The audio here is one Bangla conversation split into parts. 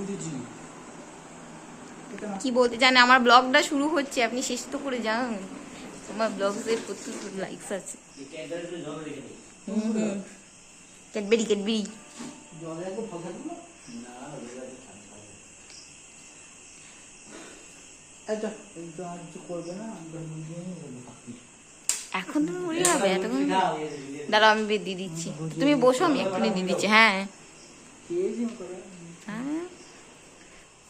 বুঝেছি। কি বলতে জানে আমার ব্লগটা শুরু হচ্ছে আপনি শেষ তো করে যান। আমার ব্লগসের প্রচুর লাইকস আছে। হুম হুম। Cadbury Cadbury. এখন তুমি মুড়ি হবে এতক্ষণ দাঁড়াও আমি দিয়ে দিচ্ছি। তুমি বসো আমি এক্ষুনি দিয়ে দিচ্ছি হ্যাঁ। হ্যাঁ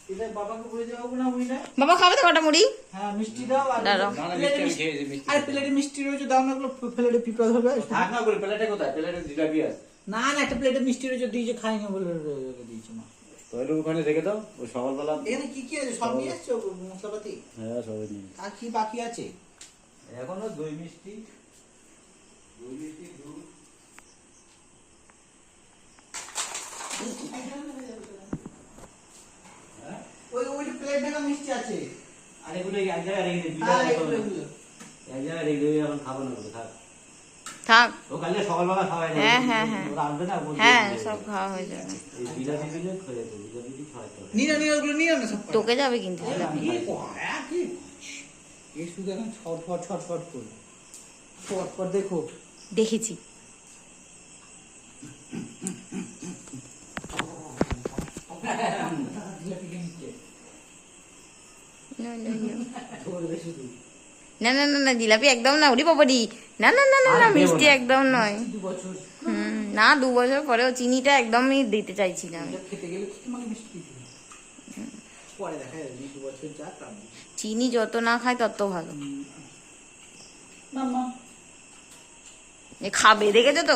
এটা বাবাকে বলে যাব না বুঝলে বাবা খাবে তো কটা মুড়ি? হ্যাঁ মিষ্টি দাও আর দাঁড়াও। প্লেটে প্লেটে মিষ্টি রয়েছে দাও না প্লেটে পিঁপড়া ধরবে থাক না করে প্লেটে কোথায়? প্লেটে জিলাপি আছে না না একটা প্লেটে মিষ্টি রয়েছে দিয়েছে খাইনি বলে রেখে দিয়েছে মা। ওখানে রেখে দাও ও সকালবেলা এখানে কি কি আছে? সব নিয়ে এসছো মশলাপাতি? হ্যাঁ সবাই নিয়ে আর কি বাকি আছে? এখনও দই মিষ্টি। দই মিষ্টি দুধ ওই ওই প্লেট ঢাকা মিষ্টি আছে। আর এগুলো এক জায়গায় রেখে দিই হ্যাঁ এগুলো এগুলো। এক জায়গায় রেখে দিবি এখন খাব না থাক। থাক। ও কালকে সকালবেলা খাওয়াই না হ্যাঁ, হ্যাঁ, হ্যাঁ। ওরা আনবে না হ্যাঁ সব খাওয়া হয়ে যাবে। এই জিলাপি দিলে খেয়ে দেবো জিলাপি দিয়ে খাওয়াতে নিয়ে নিয়ে ওগুলো নিয়ে না সব তোকে যাবে কিন্তু। কি করা, কি? এ শুধু এখন ছটফট ছটফট করবে ছটফট দেখো। দেখেছি। না না না না জিলাপি একদম না না না না না না মিষ্টি একদম নয়। দু বছর। হুম না দু বছর পরেও চিনিটা একদমই দিতে চাইছি না আমি। এটা খেতে গেলে কি তোমাকে মিষ্টি? দিতে হবে? পরে দেখা যাবে দু বছর যা তার চিনি যত না খায় তত ভালো। খাবে দেখেছ তো?